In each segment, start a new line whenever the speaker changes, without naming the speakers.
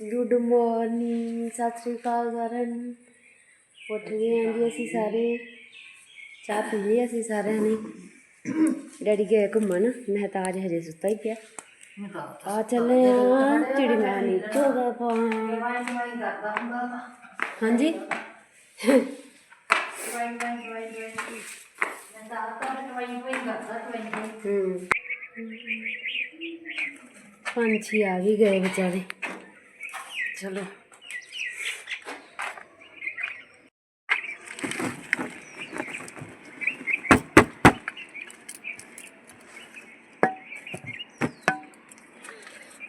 Good morning Sat Sri ਅਕਾਲ ਸਾਰਿਆਂ ਨੂੰ ਉੱਠ ਗਏ ਹਾਂ ਜੀ ਅਸੀਂ ਸਾਰੇ ਚਾਹ ਪੀ ਲਈ ਅਸੀਂ ਸਾਰਿਆਂ ਨੇ ਡੈਡੀ ਗਏ ਘੁੰਮਣ ਮਹਿਤਾਜ ਹਜੇ ਸੁੱਤਾ ਹੀ ਪਿਆ ਆ ਚੱਲੇ ਆ ਚਿੜੀਆਂ ਨੀਚੋ ਦਾ ਪਾਣ ਹਾਂਜੀ ਹੂੰ ਪੰਛੀ ਆ ਵੀ ਗਏ ਵਿਚਾਰੇ ਚਲੋ।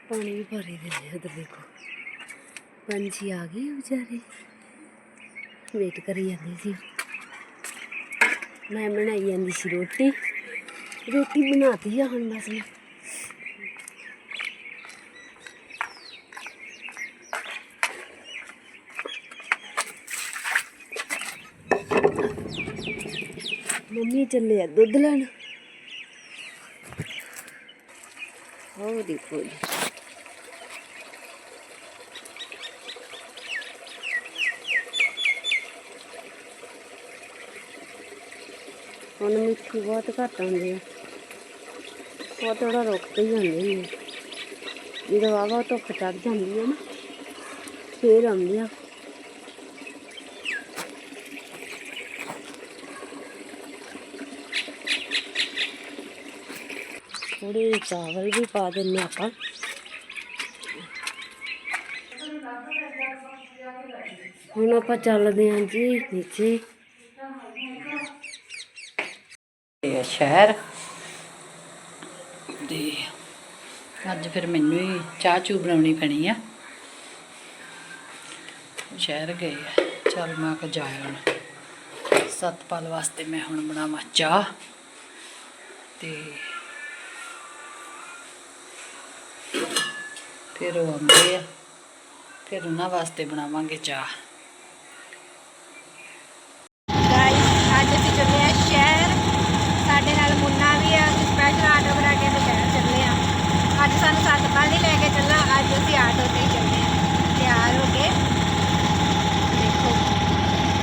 ਪਾਣੀ ਵੀ ਭਰੇ ਦੇ ਨੇ ਉਧਰ ਦੇਖੋ ਪੰਛੀ ਆ ਗਏ ਵਿਚਾਰੇ। ਵੇਟ ਕਰੀ ਜਾਂਦੇ ਸੀ। ਮੈਂ ਬਣਾਈ ਜਾਂਦੀ ਸੀ ਰੋਟੀ। ਰੋਟੀ ਬਣਾਤੀ ਆ ਹੁਣ ਬਸ ਮੈਂ। ਮੰਮੀ ਚੱਲੇ ਆ ਦੁੱਧ ਲੈਣ। ਉਹ ਦੇਖੋ ਹੁਣ ਮਿੱਠੀ ਬਹੁਤ ਘੱਟ ਆਉਂਦੇ ਆ। ਉਹ ਥੋੜਾ ਰੁਕ ਹੀ ਜਾਂਦੇ ਨੇ ਜਦੋਂ ਵਾਵਾ ਧੁੱਪ ਚੜ ਜਾਂਦੀ ਹੈ ਨਾ, ਫੇਰ ਆਉਂਦੇ ਆ। ਥੋੜੇ ਚਾਵਲ ਵੀ ਪਾ ਦਿੰਨੇ ਆਪਾਂ। ਹੁਣ ਆਪਾਂ ਚੱਲਦੇ ਹਾਂ ਜੀ ਨੀਚੇ।
ਇਹ ਸ਼ਹਿਰ। ਤੇ ਅੱਜ ਫਿਰ ਮੈਨੂੰ ਹੀ ਚਾਹ ਚੂ ਬਣਾਉਣੀ ਪੈਣੀ ਆ। ਸ਼ਹਿਰ ਗਏ ਆ। ਚੱਲ ਮੈਂ ਕਿ ਜਾਇਆ ਹੁਣ ਸਤਪਾਲ ਵਾਸਤੇ ਮੈਂ ਹੁਣ ਬਣਾਵਾਂ ਚਾਹ। ਤੇ ਫਿਰ ਉਹ ਆਉਂਦੇ ਆ। ਫਿਰ ਉਹਨਾਂ ਵਾਸਤੇ ਬਣਾਵਾਂਗੇ ਚਾਹ
ਗਾਇਸ ਅੱਜ ਅਸੀਂ ਚੱਲੇ ਆ ਸ਼ਹਿਰ ਸਾਡੇ ਨਾਲ ਮੁੰਨਾ ਵੀ ਆ ਅਸੀਂ ਸਪੈਸ਼ਲ ਆਟੋ ਕਰਾ ਕੇ ਤੇ ਸ਼ਹਿਰ ਚੱਲੇ ਆ ਅੱਜ ਸਾਨੂੰ ਸਤਪਾਲ ਨਹੀਂ ਲੈ ਕੇ ਚੱਲਾ ਅੱਜ ਅਸੀਂ ਆਟੋ ਤੇ ਹੀ ਚੱਲੇ ਆ ਤਿਆਰ ਹੋ ਕੇ ਦੇਖੋ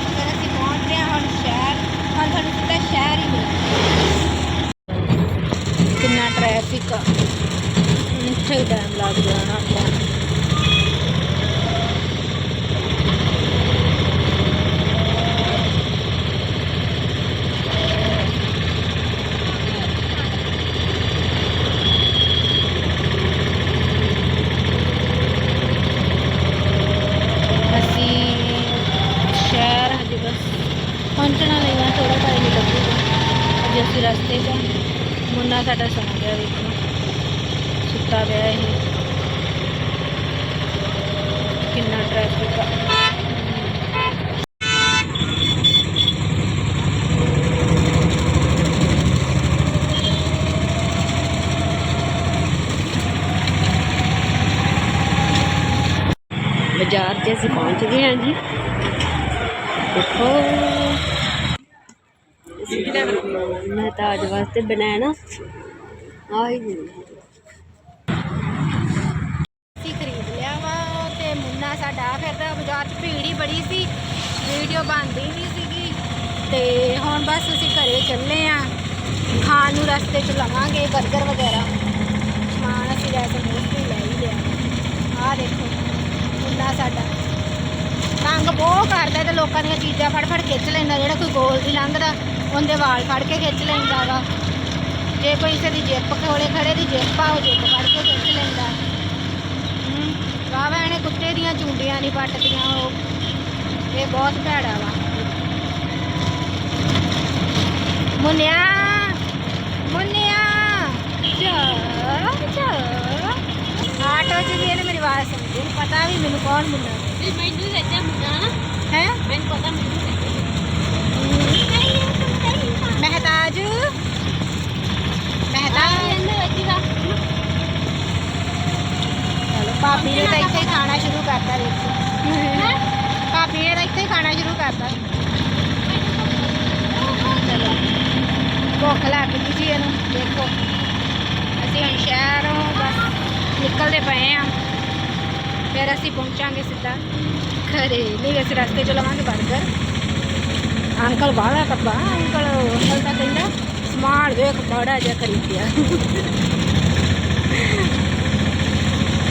ਫਿਰ ਅਸੀਂ ਪਹੁੰਚ ਰਹੇ ਹਾਂ ਹੁਣ ਸ਼ਹਿਰ ਹੁਣ ਤੁਹਾਨੂੰ ਸਿੱਧਾ ਸ਼ਹਿਰ ਹੀ ਮਿਲਣਾ ਕਿੰਨਾ ਟ੍ਰੈਫਿਕ ਆ ਇੱਥੇ ਟਾਈਮ ਲੱਗ ਜਾਣਾ ਆਪਾਂ ਅਸੀਂ ਸ਼ਹਿਰ ਹਜੇ ਬਸ ਪਹੁੰਚਣਾ ਲਈ ਆ ਥੋੜਾ ਟਾਈਮ ਹੀ ਲੱਗੂਗਾ ਅਜੇ ਅਸੀਂ ਰਸਤੇ 'ਚ ਹਾਂ। ਮੁੰਨਾ ਸਾਡਾ ਸੌਂ ਗਿਆ ਵੇਖੋ। ਸੁੱਤਾ ਪਿਆ ਇਹ। ਕਿੰਨਾ ਟ੍ਰੈਫਿਕ ਆ।
ਬਾਜ਼ਾਰ 'ਚ ਅਸੀਂ ਪਹੁੰਚ ਗਏ ਹਾਂ ਜੀ। ਦੇਖੋ। ਮੈਂ ਵਾਸਤੇ ਬਣਾਇਆ ਆਈ ਨਹੀਂ
ਖਰੀਦ ਲਿਆ ਵਾ ਤੇ ਮੁੰਨਾ ਸਾਡਾ ਫਿਰਦਾ ਬਾਜ਼ਾਰ 'ਚ ਭੀੜ ਹੀ ਬੜੀ ਸੀ। ਵੀਡੀਓ ਬਣਦੀ ਨਹੀਂ ਸੀਗੀ। ਤੇ ਹੁਣ ਬਸ ਅਸੀਂ ਘਰੇ ਚੱਲੇ ਆ। ਖਾਣ ਨੂੰ ਰਸਤੇ 'ਚ ਲਵਾਂਗੇ 버ਗਰ ਵਗੈਰਾ। ਸਮਾਨ ਅਸੀਂ ਵੈਸੇ ਮੋਸਟਲੀ ਲੈ ਹੀ ਲਿਆ। ਆਹ ਦੇਖੋ, ਮੁੰਨਾ ਸਾਡਾ। ਤੰਗ ਬਹੁਤ ਕਰਦਾ ਤੇ ਲੋਕਾਂ ਦੀਆਂ ਚੀਜ਼ਾਂ ਫੜ ਫੜ ਖਿੱਚ ਲੈਂਦਾ ਜਿਹੜਾ ਕੋਈ ਗੋਲ ਦੀ ਲੰਘਦਾ। ਉਹਦੇ ਵਾਲ ਫੜ ਕੇ ਖਿੱਚ ਲੈਂਦਾ ਵਾ। ਜੇ ਕੋਈ ਕਿਸੇ ਦੀ ਜਿੱਪ ਕੋਲੇ ਖੜੇ ਦੀ ਜਿੱਪ ਆ ਉਹ ਜਿੱਪ ਫੜ ਕੇ ਖਿੱਚ ਲੈਂਦਾ। ਵਾਵਾ ਇਹਨੇ ਕੁੱਤੇ ਦੀਆਂ ਚੁੰਡੀਆਂ ਨਹੀਂ ਪੱਟਦੀਆਂ ਉਹ। ਇਹ ਬਹੁਤ ਭੈੜਾ ਵਾ। ਮੁੰਨਿਆ ਮੁੰਨਿਆ ਚਾ ਚਾ ਆਟੋ 'ਚ ਵੀ ਇਹਨੇ ਮੇਰੀ ਆਵਾਜ਼ ਸੁਣੀ। ਪਤਾ ਵੀ ਮੈਨੂੰ ਕੌਣ ਮੁੰਨਾ
ਮੈਨੂੰ ਸੱਚਾ ਮੁੰਡਾ ਨਾ।
ਹੈ?
ਮੈਨੂੰ ਪਤਾ ਮੈਨੂੰ
राजू मेहता चलो भाभी ने तो इतने खाना शुरू करता देखो भाभी ने तो इतने खाना शुरू करता चलो भुख लग गई जी इन देखो ਅਸੀਂ ਹੁਣ ਸ਼ਹਿਰੋਂ ਬਸ ਨਿਕਲਦੇ ਪਏ ਆ ਫਿਰ ਅਸੀਂ ਪਹੁੰਚਾਂਗੇ ਸਿੱਧਾ ਘਰੇ ਨਹੀਂ ਵੈਸੇ ਰਸਤੇ 'ਚ ਲਵਾਂਗੇ ਬਰਗਰ ਅੰਕਲ ਬਾਹਲਾ ਕੱਬਾ ਅੰਕਲ માળ જો એક મોડા જે ખરીદ્યા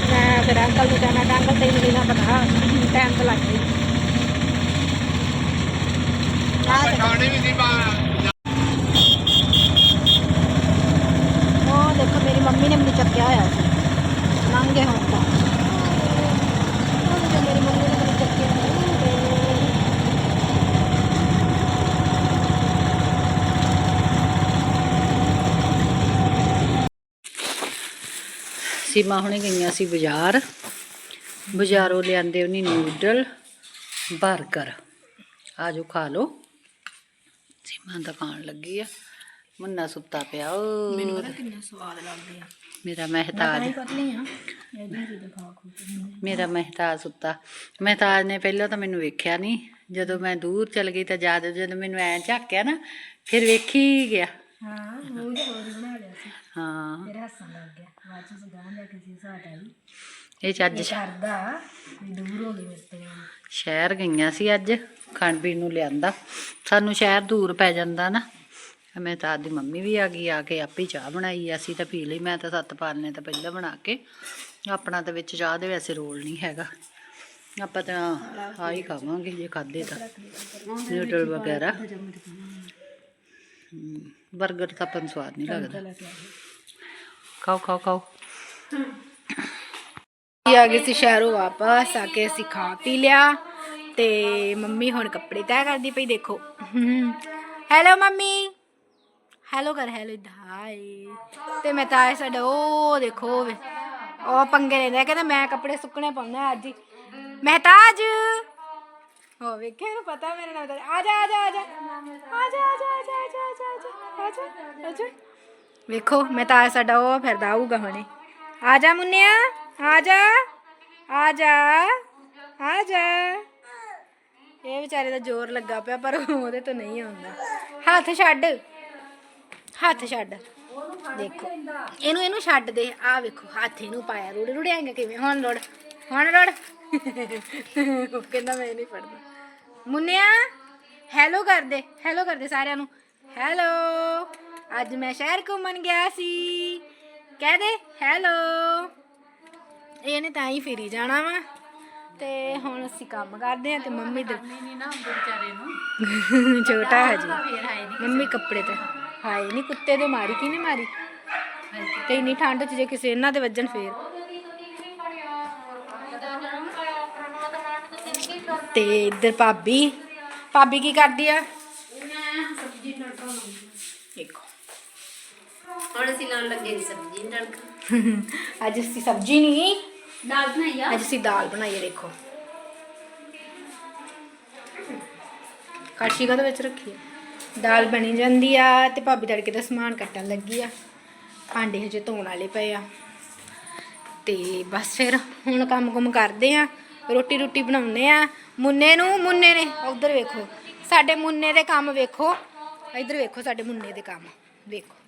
ના ફેર અંકલ ને જાના ટાંગ થઈ ગઈ ના બધા ટાઈમ તો લાગે ਉਹ ਦੇਖੋ ਮੇਰੀ ਮੰਮੀ ਨੇ ਮੈਨੂੰ ਚੱਕਿਆ ਹੋਇਆ ਸੀ ਨੰਗੇ ਹੋਣ ਤਾਂ
ਸੀਮਾ ਹੁਣੇ ਗਈਆਂ ਸੀ ਬਾਜ਼ਾਰ। ਬਾਜ਼ਾਰੋਂ ਲਿਆਂਦੇ ਉਹਨੀ ਨੂਡਲ 버ਗਰ ਆਜੋ ਖਾ ਲਓ। ਸੀਮਾ ਤਾਂ ਖਾਣ ਲੱਗੀ ਆ। ਮੁੰਨਾ ਸੁੱਤਾ ਪਿਆ ਉਹ
ਮੈਨੂੰ ਪਤਾ ਕਿੰਨਾ ਸਵਾਦ ਲੱਗਦੇ ਆ।
ਮੇਰਾ ਮਹਿਤਾਜ
ਪਤਲੀ ਆ।
ਮੇਰਾ ਮਹਿਤਾਜ ਸੁੱਤਾ। ਮਹਿਤਾਜ ਨੇ ਪਹਿਲਾਂ ਤਾਂ ਮੈਨੂੰ ਵੇਖਿਆ ਨਹੀਂ। ਜਦੋਂ ਮੈਂ ਦੂਰ ਚਲ ਗਈ ਤਾਂ ਜਦ ਜਦੋਂ ਮੈਨੂੰ ਐ ਝਾਕਿਆ ਨਾ ਫਿਰ ਵੇਖੀ ਗਿਆ।
ਹਾਂ ਉਹ ਬਣਾ ਲਿਆ ਸੀ।
ਹਾਂ।
ਫਿਰ ਹੱਸਣ ਲੱਗ ਗਿਆ। ਬਾਅਦ ਚ
ਇਹ ਚ ਅੱਜ
ਕਰਦਾ ਦੂਰ ਹੋ ਗਈ ਤੋਂ।
ਸ਼ਹਿਰ ਗਈਆਂ ਸੀ ਅੱਜ ਖਾਣ ਪੀਣ ਨੂੰ ਲਿਆਂਦਾ। ਸਾਨੂੰ ਸ਼ਹਿਰ ਦੂਰ ਪੈ ਜਾਂਦਾ ਨਾ। ਮੈਂ ਤਾਂ ਦੀ ਮੰਮੀ ਵੀ ਆ ਗਈ ਆ ਕੇ ਆਪੇ ਚਾਹ ਬਣਾਈ ਅਸੀਂ ਤਾਂ ਪੀ ਲਈ ਮੈਂ ਤਾਂ ਸੱਤਪਾਲ ਨੇ ਤਾਂ ਪਹਿਲਾਂ ਬਣਾ ਕੇ। ਆਪਣਾ ਤਾਂ ਵਿੱਚ ਚਾਹ ਦੇ ਵੈਸੇ ਰੋਲ ਨਹੀਂ ਹੈਗਾ। ਆਪਾਂ ਤਾਂ ਆ ਹੀ ਖਾਵਾਂਗੇ ਜੇ ਖਾਦੇ ਤਾਂ। ਨਿਊਡਲ ਵਗੈਰਾ। 버ਗਰ ਤਾਂ ਆਪਾਂ ਨੂੰ ਸਵਾਦ ਨਹੀਂ ਲੱਗਦਾ। ਖਾਓ ਖਾਓ ਖਾਓ।
ਅਸੀਂ ਆ ਗਏ ਸੀ ਸ਼ਹਿਰੋਂ ਵਾਪਸ, ਆ ਕੇ ਅਸੀਂ ਖਾ ਪੀ ਲਿਆ ਤੇ ਮੰਮੀ ਹੁਣ ਕੱਪੜੇ ਤੈਅ ਕਰਦੀ ਪਈ, ਦੇਖੋ। Hello, mummy. ਹੈਲੋ, ਕਰ, ਹੈਲੋ ਹਾਈ ਤੇ ਮੈਂ ਤਾਂ ਸਾਡਾ, ਉਹ ਦੇਖੋ, ਉਹ ਪੰਗੇ ਲੈਂਦਾ, ਕਹਿੰਦਾ ਮੈਂ ਕੱਪੜੇ ਸੁੱਕਣੇ ਪਾਉਣਾ ਅੱਜ। ਹੀ ਮਹਿਤਾਜ ਹੋ, ਵੇਖਿਆ ਨੂੰ ਪਤਾ ਮੇਰੇ ਨਾਲ ਆ ਜਾ ਆ ਜਾ ਆ ਜਾ ਆ ਜਾ ਆ ਜਾ ਆ ਜਾ ਆ ਜਾ ਆ ਜਾ। ਵੇਖੋ, ਮੈਂ ਤਾਂ ਸਾਡਾ ਉਹ ਫਿਰਦਾ ਆਊਗਾ ਹੁਣੇ। ਆ ਜਾ ਮੁੰਨਿਆ, ਆ ਜਾ ਆ ਜਾ ਆ ਜਾ। ਇਹ ਵਿਚਾਰੇ ਦਾ ਜ਼ੋਰ ਲੱਗਾ ਪਿਆ, ਪਰ ਉਹਦੇ ਤੋਂ ਨਹੀਂ ਆਉਂਦਾ। ਹੱਥ ਛੱਡ ਹੱਥ ਛੱਡ। ਦੇਖੋ, ਇਹਨੂੰ ਇਹਨੂੰ ਛੱਡ ਦੇ। ਆ ਵੇਖੋ, ਹੱਥ ਇਹਨੂੰ ਪਾਇਆ। ਰੁੜ, ਰੁੜਿਆਂਗੇ ਕਿਵੇਂ? ਹੁਣ ਰੁੜ ਹੁਣ ਰੁੜ। ਉਹ ਕਹਿੰਦਾ, ਮੈਂ ਨਹੀਂ ਫੜਦਾ। ਮੁੰਨਿਆ ਹੈਲੋ ਕਰ ਦੇ ਹੈਲੋ ਕਰ ਦੇ ਸਾਰਿਆਂ ਨੂੰ। ਹੈਲੋ ਅੱਜ ਮੈਂ ਸ਼ਹਿਰ ਘੁੰਮਣ ਗਿਆ ਸੀ। ਕਹਿ ਦੇ ਹੈਲੋ ਇਹਨੇ ਤਾਂ ਹੀ ਫੇਰੀ ਜਾਣਾ ਵਾ। ਤੇ ਹੁਣ ਅਸੀਂ ਕੰਮ ਕਰਦੇ ਆ ਤੇ ਮੰਮੀ ਦੇ
ਨਹੀਂ ਨਾ ਹੁੰਦੇ ਵਿਚਾਰੇ ਨੂੰ।
ਛੋਟਾ ਹਜੇ। ਮੰਮੀ ਕੱਪੜੇ ਤੇ ਹਾਏ ਨਹੀਂ ਕੁੱਤੇ ਦੇ ਮਾਰੀ ਕਿਨੇ ਮਾਰੀ? ਤੇ ਇੰਨੀ ਠੰਡ 'ਚ ਜੇ ਕਿਸੇ ਇਹਨਾਂ ਦੇ ਵੱਜਣ ਫੇਰ। ਤੇ ਇੱਧਰ ਭਾਬੀ ਭਾਬੀ ਕੀ ਕਰਦੀ ਆ? ਦੇਖੋ।
ਹੁਣ ਅਸੀਂ ਲਾਉਣ ਲੱਗੇ ਜੀ ਸਬਜ਼ੀ ਤੜਕ
ਅੱਜ ਅਸੀਂ ਸਬਜ਼ੀ ਨਹੀਂ
ਦਾਲ ਬਣਾਈ ਆ।
ਅੱਜ ਅਸੀਂ ਦਾਲ ਬਣਾਈ ਹੈ ਦੇਖੋ। ਕਾਸ਼ੀ ਕਾ ਵਿੱਚ ਰੱਖੀ ਹੈ ਦਾਲ ਬਣੀ ਜਾਂਦੀ ਆ ਤੇ ਭਾਬੀ ਤੜਕੇ ਦਾ ਸਮਾਨ ਕੱਟਣ ਲੱਗੀ ਆ। ਭਾਂਡੇ ਹਜੇ ਧੋਣ ਵਾਲੇ ਪਏ ਆ। ਤੇ ਬਸ ਫਿਰ ਹੁਣ ਕੰਮ ਕੁਮ ਕਰਦੇ ਆ। ਰੋਟੀ ਰੋਟੀ ਬਣਾਉਨੇ ਆ। ਮੁੰਨੇ ਨੂੰ ਮੁੰਨੇ ਨੇ। ਉਧਰ ਵੇਖੋ। ਸਾਡੇ ਮੁੰਨੇ ਦੇ ਕੰਮ ਵੇਖੋ। ਇਧਰ ਵੇਖੋ ਸਾਡੇ ਮੁੰਨੇ ਦੇ ਕੰਮ। ਵੇਖੋ।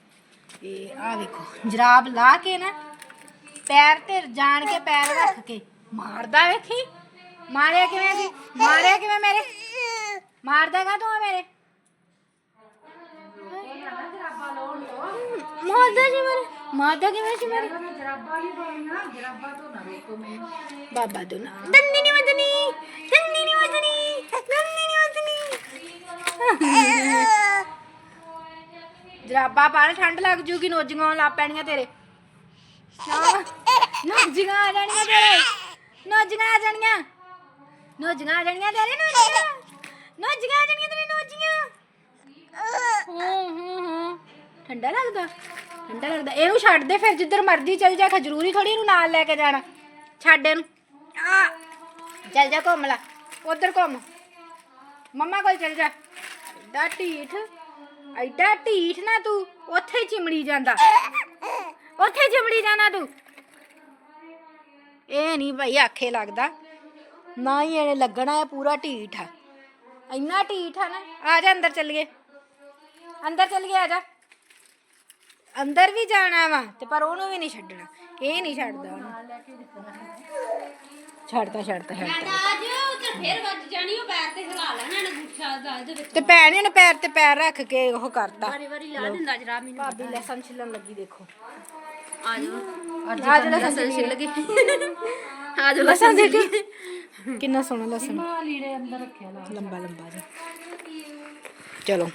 ਇਹ ਆ ਵੇਖੋ ਜਰਾਬ ਲਾ ਕੇ ਨਾ ਪੈਰ ਤੇ ਜਾਣ ਕੇ ਪੈਰ ਰੱਖ ਕੇ ਮਾਰਦਾ ਵੇਖੀ ਮਾਰਿਆ ਕਿਵੇਂ ਸੀ ਮਾਰਿਆ ਕਿਵੇਂ ਮੇਰੇ ਮਾਰਦਾ ਕਾ ਤੂੰ ਮੇਰੇ ਮਾਰਦਾ ਜੀ ਮੇਰੇ ਮਾਰਦਾ ਕਿਵੇਂ ਸੀ ਮੇਰੇ ਬਾਬਾ ਤੋਂ ਨਾ ਦੰਨੀ ਨਹੀਂ ਵਦਨੀ ਦੰਨੀ ਨਹੀਂ ਵਦਨੀ ਦੰਨੀ ਨਹੀਂ ਵਦਨੀ ਜਰਾਬਾ ਪਾ ਲੈ, ਠੰਡ ਲੱਗ ਜੂਗੀ ਨੋਜੀਆਂ ਆਉਣ ਲੱਗ ਪੈਣੀਆਂ ਤੇਰੇ। ਨੋਜੀਆਂ ਆ ਜਾਣੀਆਂ ਤੇਰੇ। ਨੋਜੀਆਂ ਆ ਜਾਣੀਆਂ। ਨੋਜੀਆਂ ਆ ਜਾਣੀਆਂ ਤੇਰੇ ਨੋਜੀਆਂ। ਨੋਜੀਆਂ ਆ ਜਾਣੀਆਂ ਤੇਰੇ ਨੋਜੀਆਂ। ਹੂੰ ਹੂੰ ਹੂੰ। ਠੰਡਾ ਲੱਗਦਾ ਠੰਡਾ ਲੱਗਦਾ। ਇਹਨੂੰ ਛੱਡ ਦੇ ਫਿਰ ਜਿੱਧਰ ਮਰਜ਼ੀ ਚੱਲ ਜਾ ਖਾ ਜ਼ਰੂਰੀ ਥੋੜੀ ਇਹਨੂੰ ਨਾਲ ਲੈ ਕੇ ਜਾਣਾ। ਛੱਡ ਇਹਨੂੰ। ਚੱਲ ਜਾ ਘੁੰਮ ਲੈ ਉਧਰ ਘੁੰਮ। ਮੰਮਾ ਕੋਲ ਚੱਲ ਜਾ। ਐਡਾ ਢੀਠ। ਐਡਾ ਢੀਠ ਨਾ ਤੂੰ ਉੱਥੇ ਹੀ ਚਿਮੜੀ ਜਾਂਦਾ ਉੱਥੇ ਚਿਮੜੀ ਜਾਣਾ ਤੂੰ ਇਹ ਨਹੀਂ ਭਾਈ ਆਖੇ ਲੱਗਦਾ ਨਾ ਹੀ ਇਹਨੇ ਲੱਗਣਾ ਹੈ ਪੂਰਾ ਢੀਠ ਆ ਇੰਨਾ ਢੀਠ ਆ ਨਾ ਆ ਜਾ ਅੰਦਰ ਚੱਲੀਏ ਅੰਦਰ ਚੱਲੀਏ ਆ ਜਾ ਅੰਦਰ ਵੀ ਜਾਣਾ ਵਾ ਤੇ ਪਰ ਉਹਨੂੰ ਵੀ ਨਹੀਂ ਛੱਡਣਾ ਇਹ ਨਹੀਂ ਛੱਡਦਾ ਉਹਨੂੰ ਛੱਡਤਾ ਛੱਡਤਾ ਛੱਡਤਾ
ਅੱਜ ਤੇ ਫੇਰ ਵੱਜ ਜਾਣੀ ਉਹ ਪੈਰ ਤੇ ਹਿਲਾ ਲੈਣਾ ਨੇ ਗੁੱਠਾ ਦਾ ਇਹਦੇ ਵਿੱਚ।
ਤੇ ਭੈਣ ਨੇ ਪੈਰ ਤੇ ਪੈਰ ਰੱਖ ਕੇ ਉਹ ਕਰਤਾ।
ਵਾਰੀ ਵਾਰੀ ਲਾ ਦਿੰਦਾ ਜਰਾ ਮੈਨੂੰ
ਭਾਬੀ ਲਸਣ ਛਿੱਲਣ ਲੱਗੀ ਦੇਖੋ।
ਆ ਜਾਓ।
ਅੱਜ
ਆ ਜਿਹੜਾ
ਲਸਣ ਛਿੱਲ ਗਏ। ਆ ਜਾਓ
ਲਸਣ ਦੇਖੀ ਕਿੰਨਾ ਸੋਹਣਾ ਲਸਣ
ਆ ਲੀੜੇ ਅੰਦਰ ਰੱਖਿਆ ਲਾ
ਲੰਬਾ ਲੰਬਾ ਜਿਹਾ। ਚਲੋ।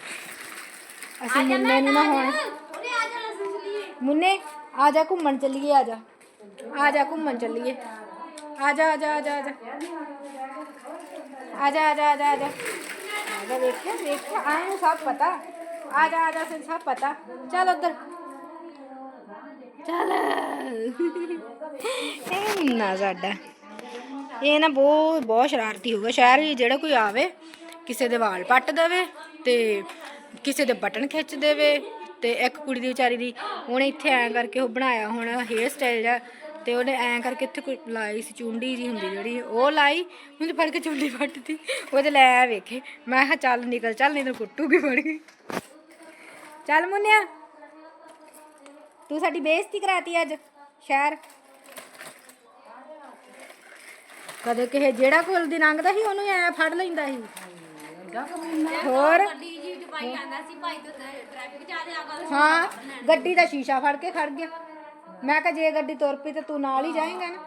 ਅਸੀਂ ਮੁੰਨੇ ਨੂੰ ਨਾ ਹੁਣ
ਉਹਨੇ ਆ ਜਾ ਲਸਣ ਛਿੱਲੀਏ
ਮੁੰਨੇ ਆ ਜਾ ਘੁੰਮਣ ਚੱਲੀਏ ਆ ਜਾ। ਆ ਜਾ ਘੁੰਮਣ ਚੱਲੀਏ। ਆ ਜਾ ਆ ਜਾ ਆ ਜਾ। आ जा आ जा आ देख के देख के आए हैं, सब पता। आ जा आ जा पता। चल उधर। चल। ਨਾ ਸਾਡਾ ਇਹ ਨਾ ਬਹੁਤ ਬਹੁਤ ਸ਼ਰਾਰਤੀ ਹੋਊਗਾ ਸ਼ਾਇਰ ਜਿਹੜਾ ਕੋਈ ਆਵੇ ਕਿਸੇ ਦੇ ਵਾਲ ਪੱਟ ਦੇਵੇ ਤੇ ਕਿਸੇ ਦੇ ਬਟਨ ਖਿੱਚ ਦੇਵੇ ਤੇ ਇੱਕ ਕੁੜੀ ਦੀ ਵਿਚਾਰੀ ਦੀ ਉਹਨੇ ਇੱਥੇ ਐਂ ਕਰਕੇ ਉਹ ਬਣਾਇਆ ਹੁਣ ਹੇਅਰ ਸਟਾਈਲ ਜਿਹਾ ਤੇ ਉਹਨੇ ਐਂ ਕਰਕੇ ਇੱਥੇ ਕੋਈ ਲਾਈ ਸੀ ਚੁੰਡੀ ਜੀ ਹੁੰਦੀ ਜਿਹੜੀ ਉਹ ਲਾਈ ਉਹਨੇ ਫੜ ਕੇ ਚੁੰਡੀ ਫੱਟਦੀ ਉਹਦੇ ਲੈ ਵੇਖੇ। ਮੈਂ ਕਿਹਾ ਚੱਲ ਨਿਕਲ ਚੱਲ ਨਹੀਂ ਤਾਂ ਕੁੱਟੂਗੀ ਫੜ ਕੇ। ਚੱਲ ਮੁੰਨਿਆ ਤੂੰ ਸਾਡੀ ਬੇਇੱਜ਼ਤੀ ਕਰਾਤੀ ਅੱਜ ਸ਼ਹਿਰ। ਕਦੇ ਕਿਸੇ ਜਿਹੜਾ ਕੋਲ ਦੀ ਲੰਘਦਾ ਸੀ ਉਹਨੂੰ ਐ ਫੜ ਲੈਂਦਾ ਸੀ। ਹੋਰ?
ਗੱਡੀ ਜੀ ਟਪਾਈ ਆਂਦਾ ਸੀ ਭਾਈ ਤੋਂ ਟ੍ਰੈਫਿਕ ਜ਼ਿਆਦਾ ਆ ਗੱਲ
ਹਾਂ ਗੱਡੀ ਦਾ ਸ਼ੀਸ਼ਾ ਫੜ ਕੇ ਖੜ ਗਿਆ। ਮੈਂ ਕਿਹਾ ਜੇ ਗੱਡੀ ਤੁਰ ਪਈ ਤੇ ਤੂੰ ਨਾਲ ਹੀ ਜਾਏਂਗਾ ਨਾ।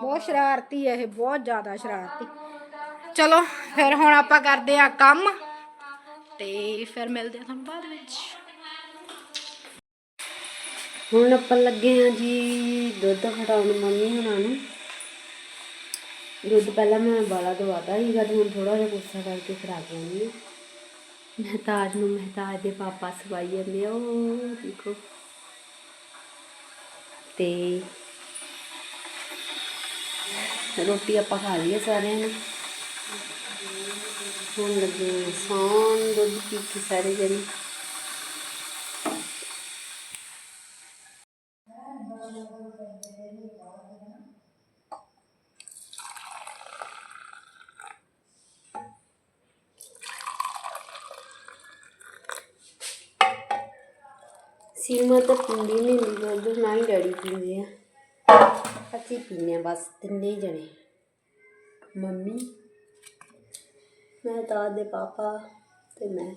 ਬਹੁਤ ਸ਼ਰਾਰਤੀ ਹੈ ਇਹ, ਬਹੁਤ ਜ਼ਿਆਦਾ ਸ਼ਰਾਰਤੀ। ਚਲੋ, ਫਿਰ ਹੁਣ ਆਪਾਂ ਕਰਦੇ ਆ ਕੰਮ ਤੇ ਫਿਰ ਮਿਲਦੇ ਆ ਤੁਹਾਨੂੰ ਬਾਅਦ ਵਿੱਚ।
ਹੁਣ ਆਪਾਂ ਲੱਗੇ ਹਾਂ ਜੀ ਦੁੱਧ ਫਟਾਉਣ ਮੰਮੀ ਹੁਣਾਂ ਨੂੰ। ਦੁੱਧ ਪਹਿਲਾਂ ਮੈਂ ਬਾਲਾ ਦਵਾਤਾ ਸੀਗਾ ਤੇ ਹੁਣ ਥੋੜਾ ਜਿਹਾ ਗੁੱਸਾ ਕਰਕੇ ਖਰਾ ਕੇ ਆਉਂਦੀ ਹਾਂ। ਮਹਿਤਾਜ ਨੂੰ ਮਹਿਤਾਜ ਦੇ ਪਾਪਾ ਸਵਾਈ ਜਾਂਦੇ ਆ, ਉਹ ਦੇਖੋ। ਤੇ ਰੋਟੀ ਆਪਾਂ ਖਾ ਲਈਏ ਸਾਰਿਆਂ ਨੇ। ਹੁਣ ਲੱਗੇ ਸੌਣ, ਦੁੱਧ ਪੀ ਕੇ ਸਾਰੇ ਜਣੇ। ਸੀਮਾ ਤਾਂ ਪੀਂਦੀ ਨਹੀਂ ਹੁੰਦੀ ਦੁੱਧ ਨਾ ਹੀ ਡੈਡੀ ਪੀਂਦੇ ਆ। ਅਸੀਂ ਪੀਂਦੇ ਆ ਬਸ ਤਿੰਨੇ ਜਣੇ। ਮੰਮੀ, ਮੈਂ ਤਾਂ ਦੇ ਪਾਪਾ ਤੇ ਮੈਂ।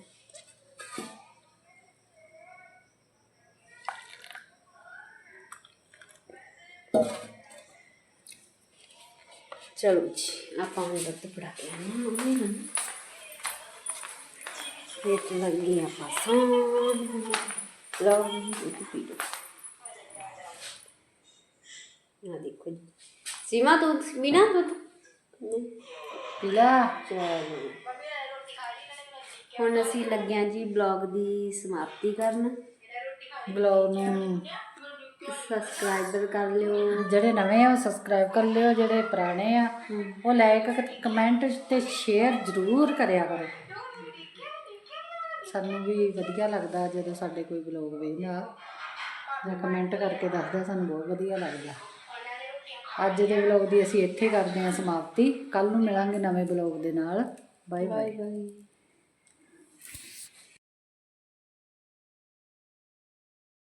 ਚਲੋ ਜੀ, ਆਪਾਂ ਹੁਣ ਦੁੱਧ ਪੜਾ ਕੇ ਆਉਂਦੇ ਹਾਂ ਮੰਮੀ ਨੂੰ। ਫਿਰ ਲੱਗੀ ਆਪਾਂ ਸੌਣ ਲਓ ਦੁੱਧ ਪੀ ਲਓ ਆ ਦੇਖੋ ਜੀ ਸੀਮਾ ਤੂੰ ਮੀਨਾ ਦੁੱਧ ਨਹੀਂ
ਪੀਲਾ
ਚਲੋ ਹੁਣ ਅਸੀਂ ਲੱਗਿਆ ਜੀ ਬਲੌਗ ਦੀ ਸਮਾਪਤੀ ਕਰਨ
ਬਲੌਗ ਨੂੰ
ਸਬਸਕ੍ਰਾਈਬਰ ਕਰ ਲਿਓ
ਜਿਹੜੇ ਨਵੇਂ ਆ ਉਹ ਸਬਸਕ੍ਰਾਈਬ ਕਰ ਲਿਓ, ਜਿਹੜੇ ਪੁਰਾਣੇ ਆ, ਉਹ ਲਾਈਕ ਕਮੈਂਟ ਤੇ ਸ਼ੇਅਰ ਜ਼ਰੂਰ ਕਰਿਆ ਕਰੋ। ਸਾਨੂੰ ਵੀ ਵਧੀਆ ਲੱਗਦਾ ਜਦੋਂ ਸਾਡੇ ਕੋਈ ਬਲੌਗ ਵੇਖਦਾ। ਜਾਂ ਕਮੈਂਟ ਕਰਕੇ ਦੱਸਦਾ, ਸਾਨੂੰ ਬਹੁਤ ਵਧੀਆ ਲੱਗਦਾ। ਅੱਜ ਦੇ ਬਲੌਗ ਦੀ ਅਸੀਂ ਇੱਥੇ ਕਰਦੇ ਹਾਂ ਸਮਾਪਤੀ। ਕੱਲ ਨੂੰ ਮਿਲਾਂਗੇ ਨਵੇਂ ਬਲੌਗ ਦੇ ਨਾਲ। Bye bye
bye